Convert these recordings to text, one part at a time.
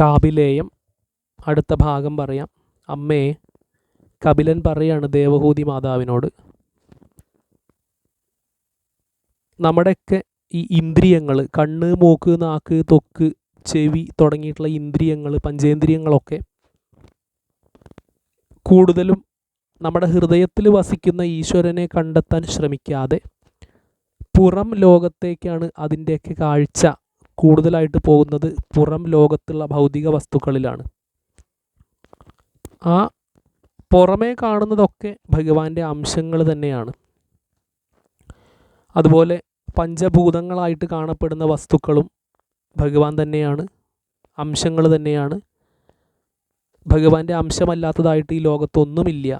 കാപിലേയം അടുത്ത ഭാഗം പറയാം. അമ്മേ കപിലൻ പറയാണ് ദേവഹൂതി മാതാവിനോട് നമ്മുടെയൊക്കെ ഈ ഇന്ദ്രിയങ്ങൾ കണ്ണ് മൂക്ക് നാക്ക് തൊക്ക് ചെവി തുടങ്ങിയിട്ടുള്ള ഇന്ദ്രിയങ്ങൾ പഞ്ചേന്ദ്രിയങ്ങളൊക്കെ കൂടുതലും നമ്മുടെ ഹൃദയത്തിൽ വസിക്കുന്ന ഈശ്വരനെ കണ്ടെത്താൻ ശ്രമിക്കാതെ പുറം ലോകത്തേക്കാണ് അതിന്റെയൊക്കെ കാഴ്ച കൂടുതലായിട്ട് പോകുന്നത് പുറം ലോകത്തുള്ള ഭൗതിക വസ്തുക്കളിലാണ്. ആ പുറമേ കാണുന്നതൊക്കെ ഭഗവാന്റെ അംശങ്ങൾ തന്നെയാണ്. അതുപോലെ പഞ്ചഭൂതങ്ങളായിട്ട് കാണപ്പെടുന്ന വസ്തുക്കളും ഭഗവാൻ തന്നെയാണ് അംശങ്ങൾ തന്നെയാണ്. ഭഗവാന്റെ അംശമല്ലാത്തതായിട്ട് ഈ ലോകത്തൊന്നുമില്ല.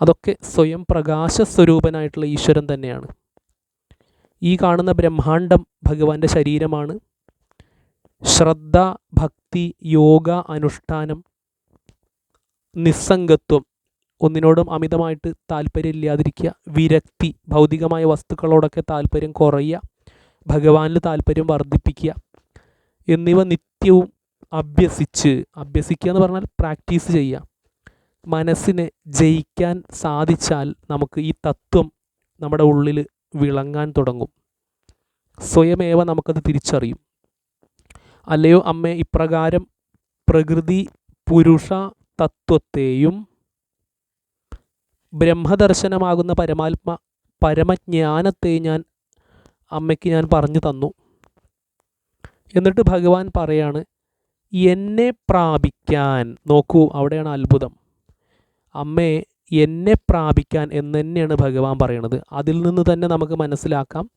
അതൊക്കെ സ്വയം പ്രകാശ സ്വരൂപനായിട്ടുള്ള ഈശ്വരൻ തന്നെയാണ്. ഈ കാണുന്ന ബ്രഹ്മാണ്ടം ഭഗവാന്റെ ശരീരമാണ്. ശ്രദ്ധ ഭക്തി യോഗ അനുഷ്ഠാനം നിസ്സംഗത്വം ഒന്നിനോടും അമിതമായിട്ട് താല്പര്യമില്ലാതിരിക്കുക വിരക്തി ഭൗതികമായ വസ്തുക്കളോടൊക്കെ താല്പര്യം കുറയുക ഭഗവാനിൽ താല്പര്യം വർദ്ധിപ്പിക്കുക എന്നിവ നിത്യവും അഭ്യസിച്ച് അഭ്യസിക്കുക എന്ന് പറഞ്ഞാൽ പ്രാക്ടീസ് ചെയ്യുക. മനസ്സിനെ ജയിക്കാൻ സാധിച്ചാൽ നമുക്ക് ഈ തത്വം നമ്മുടെ ഉള്ളിൽ വിളങ്ങാൻ തുടങ്ങും. സ്വയമേവ നമുക്കത് തിരിച്ചറിയും. അല്ലയോ അമ്മേ ഇപ്രകാരം പ്രകൃതി പുരുഷ തത്വത്തെയും ബ്രഹ്മദർശനമാകുന്ന പരമാത്മ പരമജ്ഞാനത്തെ ഞാൻ അമ്മയ്ക്ക് ഞാൻ പറഞ്ഞു തന്നു. എന്നിട്ട് ഭഗവാൻ പറയാണ് എന്നെ പ്രാപിക്കാൻ. നോക്കൂ അവിടെയാണ് അത്ഭുതം. അമ്മേ എന്നെ പ്രാപിക്കാൻ എന്ന് തന്നെയാണ് ഭഗവാൻ പറയണത്. അതിൽ നിന്ന് തന്നെ നമുക്ക് മനസ്സിലാക്കാം.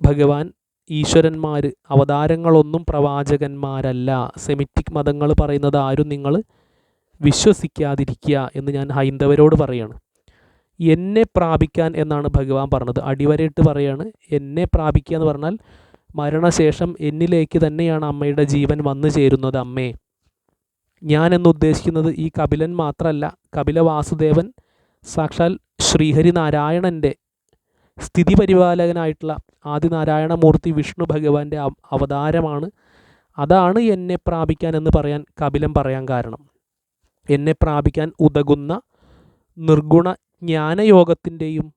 ഭഗവാൻ ഈശ്വരന്മാർ അവതാരങ്ങളൊന്നും പ്രവാചകന്മാരല്ല. സെമിറ്റിക് മതങ്ങൾ പറയുന്നത് ആരും നിങ്ങൾ വിശ്വസിക്കാതിരിക്കുക എന്ന് ഞാൻ ഹൈന്ദവരോട് പറയാണ്. എന്നെ പ്രാപിക്കാൻ എന്നാണ് ഭഗവാൻ പറഞ്ഞത്. അടിവരയിട്ട് പറയാണ് എന്നെ പ്രാപിക്കുക എന്ന് പറഞ്ഞാൽ മരണശേഷം എന്നിലേക്ക് തന്നെയാണ് അമ്മയുടെ ജീവൻ വന്നു ചേരുന്നത് അമ്മേ. ഞാൻ എന്ന് ഉദ്ദേശിക്കുന്നത് ഈ കപിലൻ മാത്രമല്ല കപില വാസുദേവൻ സാക്ഷാൽ ശ്രീഹരി നാരായണന്റെ സ്ഥിതി പരിപാലകനായിട്ടുള്ള ആദിനാരായണമൂർത്തി വിഷ്ണു ഭഗവാന്റെ അവതാരമാണ്. അതാണ് എന്നെ പ്രാപിക്കാൻ എന്ന് പറയാൻ കപിലൻ പറയാൻ കാരണം. എന്നെ പ്രാപിക്കാൻ ഉതകുന്ന നിർഗുണ ജ്ഞാനയോഗത്തിന്റെയും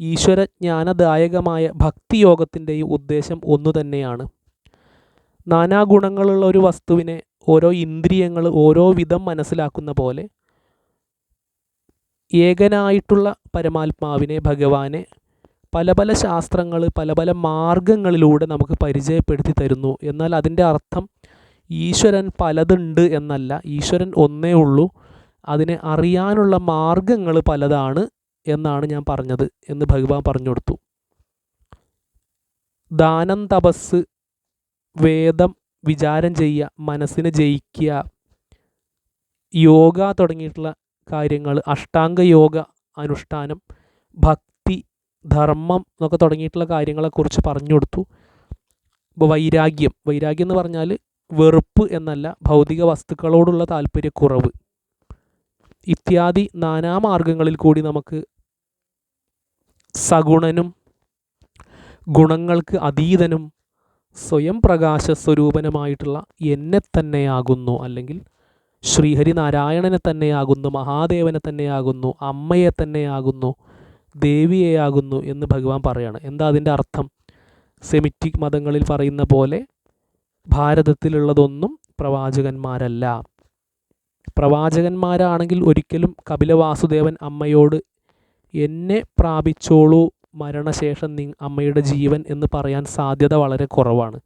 ഈശ്വരജ്ഞാനദായകമായ ഭക്തിയോഗത്തിന്റെയും ഉദ്ദേശം ഒന്നു തന്നെയാണ് നാനാഗുണങ്ങളുള്ള ഒരു വസ്തുവിനെ ഓരോ ഇന്ദ്രിയങ്ങൾ ഓരോ വിധം മനസ്സിലാക്കുന്ന പോലെ ഏകനായിട്ടുള്ള പരമാത്മാവിനെ ഭഗവാനെ പല പല ശാസ്ത്രങ്ങൾ പല പല മാർഗങ്ങളിലൂടെ നമുക്ക് പരിചയപ്പെടുത്തി തരുന്നു. എന്നാൽ അതിന്റെ അർത്ഥം ഈശ്വരൻ പലതുണ്ട് എന്നല്ല. ഈശ്വരൻ ഒന്നേ ഉള്ളൂ. അതിനെ അറിയാനുള്ള മാർഗങ്ങൾ പലതാണ് എന്നാണ് ഞാൻ പറഞ്ഞത് എന്ന് ഭഗവാൻ പറഞ്ഞു കൊടുത്തു. ദാനം തപസ് വേദം വിചാരം ചെയ്യുക മനസ്സിനെ ജയിക്കുക. യോഗ തുടങ്ങിയിട്ടുള്ള കാര്യങ്ങൾ അഷ്ടാംഗ യോഗ അനുഷ്ഠാനം ഭക്തി ധർമ്മം എന്നൊക്കെ തുടങ്ങിയിട്ടുള്ള കാര്യങ്ങളെക്കുറിച്ച് പറഞ്ഞു കൊടുത്തു. ഇപ്പോൾ വൈരാഗ്യം വൈരാഗ്യം എന്ന് പറഞ്ഞാൽ വെറുപ്പ് എന്നല്ല ഭൗതിക വസ്തുക്കളോടുള്ള താല്പര്യക്കുറവ്. ഇത്യാദി നാനാമാർഗങ്ങളിൽ കൂടി നമുക്ക് സഗുണനും ഗുണങ്ങൾക്ക് അതീതനും സ്വയം പ്രകാശ സ്വരൂപനമായിട്ടുള്ള എന്നെ തന്നെയാകുന്നു അല്ലെങ്കിൽ ശ്രീഹരി നാരായണനെ തന്നെയാകുന്നു മഹാദേവനെ തന്നെയാകുന്നു അമ്മയെ തന്നെയാകുന്നു ദേവിയെയാകുന്നു എന്ന് ഭഗവാൻ പറയാണ്. എന്താ അതിന്റെ അർത്ഥം? സെമിറ്റിക് മതങ്ങളിൽ പറയുന്ന പോലെ ഭാരതത്തിലുള്ളതൊന്നും പ്രവാചകന്മാരല്ല. പ്രവാചകന്മാരാണെങ്കിൽ ഒരിക്കലും കപിലവാസുദേവൻ അമ്മയോട് എന്നെ പ്രാപിച്ചോളൂ മരണശേഷം നി അമ്മയുടെ ജീവൻ എന്ന് പറയാൻ സാധ്യത വളരെ കുറവാണ്.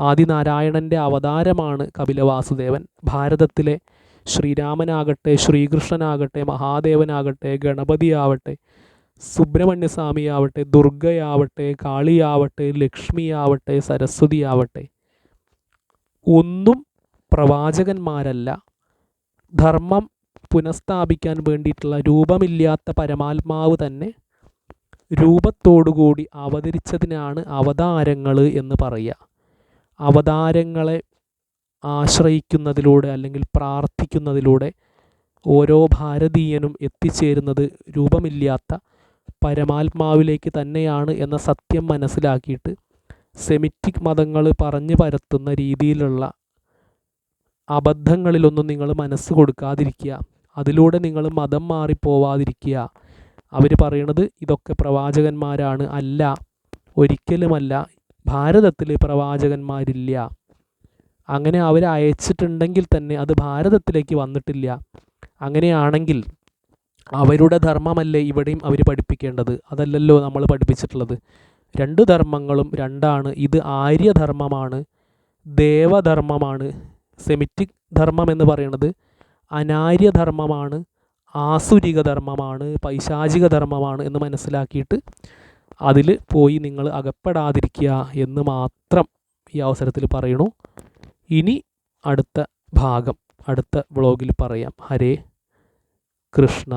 ആദിനാരായണന്റെ അവതാരമാണ് കപിലവാസുദേവൻ. ഭാരതത്തിലെ ശ്രീരാമനാകട്ടെ ശ്രീകൃഷ്ണനാകട്ടെ മഹാദേവനാകട്ടെ ഗണപതിയാവട്ടെ സുബ്രഹ്മണ്യസ്വാമിയാവട്ടെ ദുർഗയാവട്ടെ കാളിയാവട്ടെ ലക്ഷ്മിയാവട്ടെ സരസ്വതിയാവട്ടെ. ഒന്നും പ്രവാചകന്മാരല്ല. ധർമ്മം പുനഃസ്ഥാപിക്കാൻ വേണ്ടിയിട്ടുള്ള രൂപമില്ലാത്ത പരമാത്മാവ് തന്നെ രൂപത്തോടുകൂടി അവതരിച്ചതിനാണ് അവതാരങ്ങൾ എന്ന് പറയുക. അവതാരങ്ങളെ ആശ്രയിക്കുന്നതിലൂടെ അല്ലെങ്കിൽ പ്രാർത്ഥിക്കുന്നതിലൂടെ ഓരോ ഭാരതീയനും എത്തിച്ചേരുന്നത് രൂപമില്ലാത്ത പരമാത്മാവിലേക്ക് തന്നെയാണ് എന്ന സത്യം മനസ്സിലാക്കിയിട്ട് സെമിറ്റിക് മതങ്ങൾ പറഞ്ഞു പരത്തുന്ന രീതിയിലുള്ള അബദ്ധങ്ങളിലൊന്നും നിങ്ങൾ മനസ്സ് കൊടുക്കാതിരിക്കുക. അതിലൂടെ നിങ്ങൾ മതം മാറിപ്പോവാതിരിക്കുക. അവർ പറയണത് ഇതൊക്കെ പ്രവാചകന്മാരാണ് അല്ല. ഒരിക്കലുമല്ല. ഭാരതത്തിൽ പ്രവാചകന്മാരില്ല. അങ്ങനെ അവർ അയച്ചിട്ടുണ്ടെങ്കിൽ തന്നെ അത് ഭാരതത്തിലേക്ക് വന്നിട്ടില്ല. അങ്ങനെയാണെങ്കിൽ അവരുടെ ധർമ്മമല്ലേ ഇവിടെയും അവർ പഠിപ്പിക്കേണ്ടത്? അതല്ലല്ലോ നമ്മൾ പഠിപ്പിച്ചിട്ടുള്ളത്. രണ്ട് ധർമ്മങ്ങളും രണ്ടാണ്. ഇത് ആര്യധർമ്മമാണ്. ദേവധർമ്മമാണ്. സെമിറ്റിക് ധർമ്മം എന്ന് പറയുന്നത് അനാര്യധർമ്മമാണ്. ആസുരിക ധർമ്മമാണ് പൈശാചിക ധർമ്മമാണ് എന്ന് മനസ്സിലാക്കിയിട്ട് അതിൽ പോയി നിങ്ങൾ അകപ്പെടാതിരിക്കുക എന്ന് മാത്രം ഈ അവസരത്തിൽ പറയണു ഇനി അടുത്ത ഭാഗം അടുത്ത ബ്ലോഗിൽ പറയാം. ഹരേ കൃഷ്ണ.